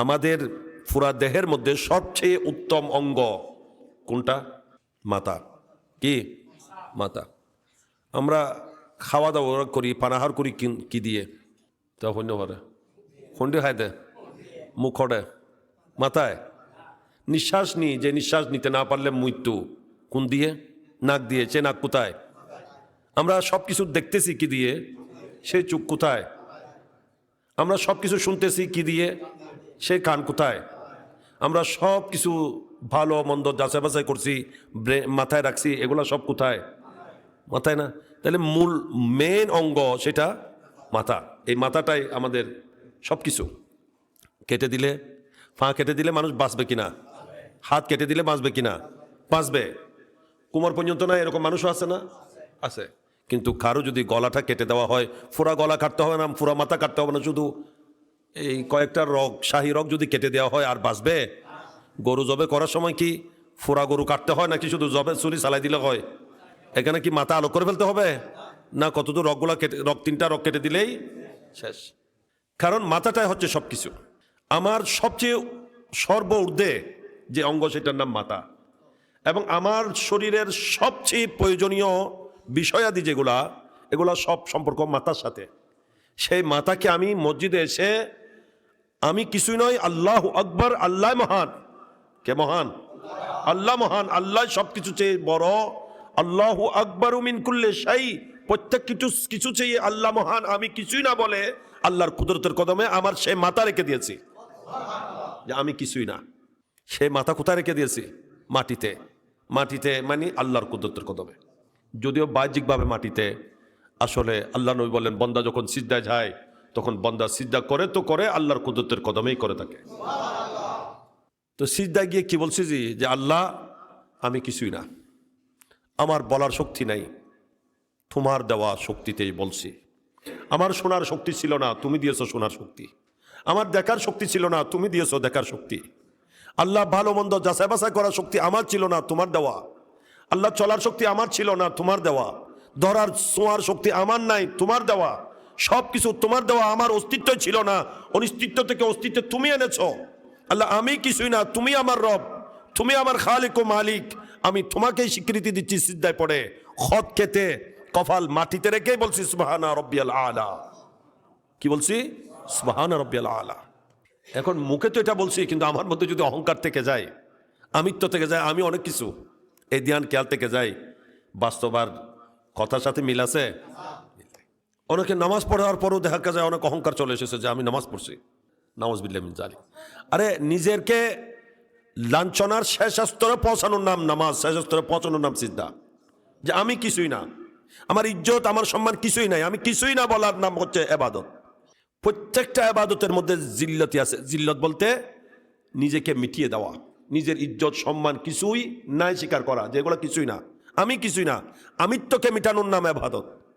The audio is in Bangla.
আমাদের পুরা দেহের মধ্যে সবচেয়ে উত্তম অঙ্গ কোনটা? মাথা কি? মাথা আমরা খাওয়া দাওয়া করি, পানাহার করি কি- দিয়ে? তা হন্য পারে হন্ডে খাই দে। মাথায়। নিঃশ্বাস নিই, যে নিঃশ্বাস নিতে না পারলে মৃত্যু। কোন দিয়ে? নাক দিয়ে। সে নাক কোথায়? আমরা সব কিছু দেখতেছি কি দিয়ে? সে চুপ কোথায়? আমরা সব কিছু শুনতেছি কি দিয়ে? সে কান কোথায়? আমরা সব কিছু ভালো, মন্দ যাচাই বাছাই করছি মাথায় রাখছি, এগুলা সব কোথায়? মাথায় না? তাহলে মূল মেন অঙ্গ সেটা মাথা। এই মাথাটাই আমাদের সব কিছু। কেটে দিলে পা কেটে দিলে মানুষ বাঁচবে কিনা? হাত কেটে দিলে বাঁচবে কিনা? বাঁচবে। কুমার পর্যন্ত না এরকম মানুষও আছে না? আছে। কিন্তু কারও যদি গলাটা কেটে দেওয়া হয়, ফোরা গলা কাটতে হবে না, ফোরা মাথা কাটতে হবে না শুধু। এই কয়েকটা রগ, শাহী রগ যদি কেটে দেওয়া হয় আর বাঁচবে, গরু জবে করার সময় কি ফোরা গরু কাটতে হয় নাকি শুধু জবে চুরি চালাই দিলে হয়? এখানে কি মাথা আলো করে ফেলতে হবে? না কতদূর রগগুলা কেটে, রগ, তিনটা রগ কেটে দিলেই শেষ। কারণ মাথাটাই হচ্ছে সব কিছু আমার সবচেয়ে সর্ব ঊর্ধ্বে যে অঙ্গ সেটার নাম মাথা। এবং আমার শরীরের সবচেয়ে প্রয়োজনীয় বিষয়াদি যেগুলা, এগুলা সব সম্পর্ক মাতার সাথে। সেই মাথাকে আমি মসজিদে এসে আমি কিছুই নয় আল্লাহ আকবর আল্লাহ মহান। কে মহান? আল্লাহ মহান, আল্লাহ সব কিছু চেয়ে বড়। আল্লাহ আকবর উমিন করলে সাই প্রত্যেক কিছু কিছু চেয়ে আল্লাহ মহান, আমি কিছুই না বলে আল্লাহর কুদরতের কদমে আমার সে মাথা রেখে দিয়েছি। যে আমি কিছুই না, সে মাথা কোথায় রেখে দিয়েছি? মাটিতে। মাটিতে মানে আল্লাহর কুদরতের কদমে। যদিও বাহ্যিকভাবে মাটিতে, আসলে আল্লাহ নবী বলেন, বন্দা যখন সিদ্ধায় যায় তখন বন্দা সিদ্ধা করে তো করে, আল্লাহর কুদরতের কদমেই করে থাকে তো সিদ্ধা গিয়ে কি বলছি যে আল্লাহ, আমি কিছুই না। আমার বলার শক্তি নাই। তোমার দেওয়া শক্তিতেই বলছি। আমার শোনার শক্তি ছিল না, তুমি দিয়েছ শোনার শক্তি। আমার দেখার শক্তি ছিল না, তুমি দিয়েছ দেখার শক্তি। আল্লাহ ভালো মন্দ যাচাই বাছাই করার শক্তি আমার ছিল না, তোমার দেওয়া। আল্লাহ চলার শক্তি আমার ছিল না, তোমার দেওয়া। ধরার ছোঁয়ার শক্তি আমার নাই, তোমার দেওয়া। সব কিছু তোমার দেওয়া আমার অস্তিত্ব ছিল না। অনিস্তিত্ব থেকে অস্তিত্ব তুমি এনেছ। আল্লাহ, আমি কিছুই না, তুমি আমার রব, তুমি আমার খালিক ও মালিক। আমি তোমাকেই স্বীকৃতি দিচ্ছি সিদ্ধায় পড়ে। খত খেতে কফাল মাটিতে রেখেই বলছি, সুবাহানা রব্বিয়াল আলা। কি বলছি? সুবাহানা রব্বিয়াল আলা। এখন মুখে তো এটা বলছি, কিন্তু আমার মধ্যে যদি অহংকার থেকে যায়, আমিত্ব থেকে যায়, আমি অনেক কিছু। এই ধ্যান খেয়াল থেকে যাই বাস্তবার কথার সাথে মিল আছে? অনেকে নামাজ পড়ার পরও দেখা যায় অনেক অহংকার চলে এসেছে যে আমি নামাজ পড়ছি। নামাজ বিল্লাহ মিন জালি আরে নিজেরকে লাঞ্ছনার শেষ স্তরে পৌঁছানোর নাম নামাজ, শেষ স্তরে পৌঁছানোর নাম সিদ্ধা যে আমি কিছুই না। আমার ইজ্জত, আমার সম্মান কিছুই নাই। আমি কিছুই না বলার নাম হচ্ছে এবাদত। প্রত্যেকটা আবাদতের মধ্যে জিল্লতি আছে। জিল্লত বলতে নিজেকে মিটিয়ে দেওয়া। নিজের ইজ্জত, সম্মান কিছুই নাই স্বীকার করা। যেগুলো কিছুই না। আমি কিছুই না। আমিত্বকে মিটানোর নাম আবাদত